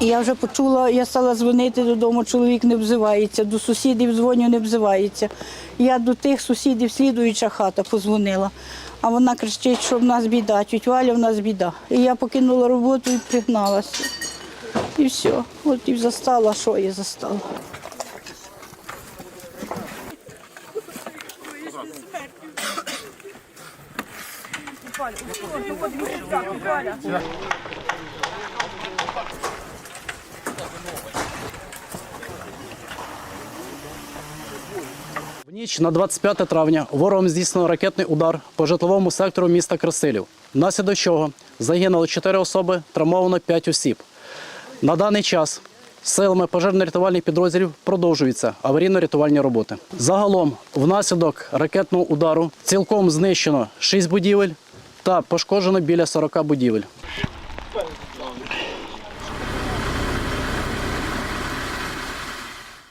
Я вже почула, я стала дзвонити додому, чоловік не взивається, до сусідів дзвоню, не взивається. Я до тих сусідів, слідуюча хата, позвонила. А вона кричить, що в нас біда, тють Валя, в нас біда. І я покинула роботу і пригналася. І все. От і застала, що я застала. Ніч на 25 травня ворогом здійснено ракетний удар по житловому сектору міста Красилів, внаслідок чого загинуло 4 особи, травмовано 5 осіб. На даний час силами пожежно-рятувальних підрозділів продовжуються аварійно-рятувальні роботи. Загалом, внаслідок ракетного удару цілком знищено 6 будівель та пошкоджено біля 40 будівель.